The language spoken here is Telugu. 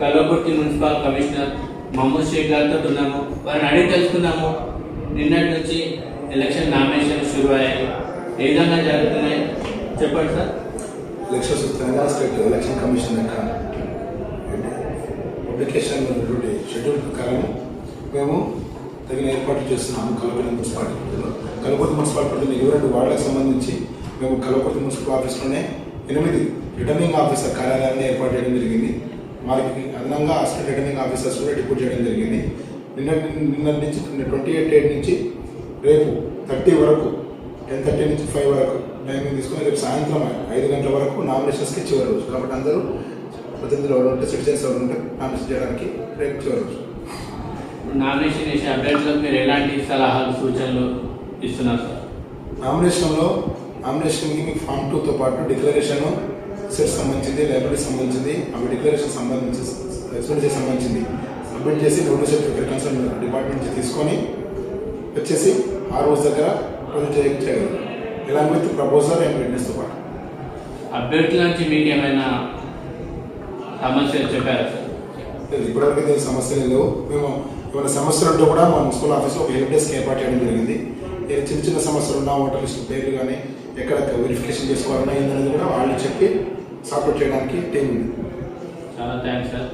కల్వకుర్తి మున్సిపల్ కమిషనర్ మహమ్మద్ షేక్ గారితో ఉన్నాము. వారిని అడిగి తెలుసుకుందాము. నిన్నటి నుంచి ఎలక్షన్ నామినేషన్ షురు అయ్యాయి ఏ విధంగా జరుగుతున్నాయి? చెప్పండి sir. Elections Telangana state election commission యొక్క పబ్లికేషన్ ఉన్నటువంటి షెడ్యూల్ ప్రకారం మేము తగిన ఏర్పాట్లు చేస్తున్నాము కలపతి మున్సిపాలిటీలో కలపతి మున్సిపాలిటీలోని ఇరవై రెండు వార్డులకు సంబంధించి మేము కలపతి మున్సిపల్ ఆఫీస్లోనే ఎనిమిది రిటర్నింగ్ ఆఫీసర్ కార్యాలయాన్ని ఏర్పాటు చేయడం జరిగింది. వారికి అదనంగా అసిస్టెంట్ రిటర్నింగ్ ఆఫీసర్స్ కూడా డిప్యూట్ చేయడం జరిగింది. నిన్న నిన్న నుంచి ట్వంటీ ఎయిట్ ఎయిట్ నుంచి రేపు థర్టీ వరకు టెన్ థర్టీ నుంచి ఫైవ్ వరకు టైమింగ్ తీసుకొని రేపు సాయంత్రం ఐదు గంటల వరకు నామినేషన్స్కి చివరి రోజు. కాబట్టి అందరూ ప్రతినిధులు ఎవరు ఉంటే సిటిజన్స్ ఎవరు ఉంటే నామినేషన్ చేయడానికి రేపు చివరి రోజు. నామినేషన్ చేసే అభ్యర్థులకు మీరు ఎలాంటి సలహాలు సూచనలు ఇస్తున్నారు సార్? నామినేషన్లో నామినేషన్కి మీకు ఫామ్ టూతో పాటు డిక్లరేషన్ సెట్ సంబంధించింది లైబ్రరీ సంబంధించింది అవి డిక్లరేషన్ సంబంధించి ఎక్స్పెండిచర్ సంబంధించింది సబ్మిట్ చేసి నోటీస్ కన్సర్న్ డిపార్ట్మెంట్ నుంచి తీసుకొని వచ్చేసి ఆ రోజు దగ్గర ప్రొజెక్ట్ చేయ చేయగలరు ఎలాంగ్ విత్ ప్రపోజల్ అండ్ విట్నెస్తో పాటు. అభ్యర్థుల నుంచి మీకు ఏమైనా సమస్యలు చెప్పారా లేదు, ఇప్పటివరకు దీనికి సమస్యలు లేవు. మేము ఏమైనా సమస్యలు ఉంటే కూడా మా మున్సిపల్ ఆఫీస్లో ఒక హెల్ప్ డెస్క్ ఏర్పాటు చేయడం జరిగింది. చిన్న చిన్న సమస్యలు ఉన్నా ఓటర్ లిస్ట్ పేర్లు కానీ ఎక్కడ వెరిఫికేషన్ చేసుకోవాలన్నా ఏంటనేది కూడా వాళ్ళు చెప్పి సపోర్ట్ చేయడానికి టీం ఉంది. చాలా థ్యాంక్స్ సార్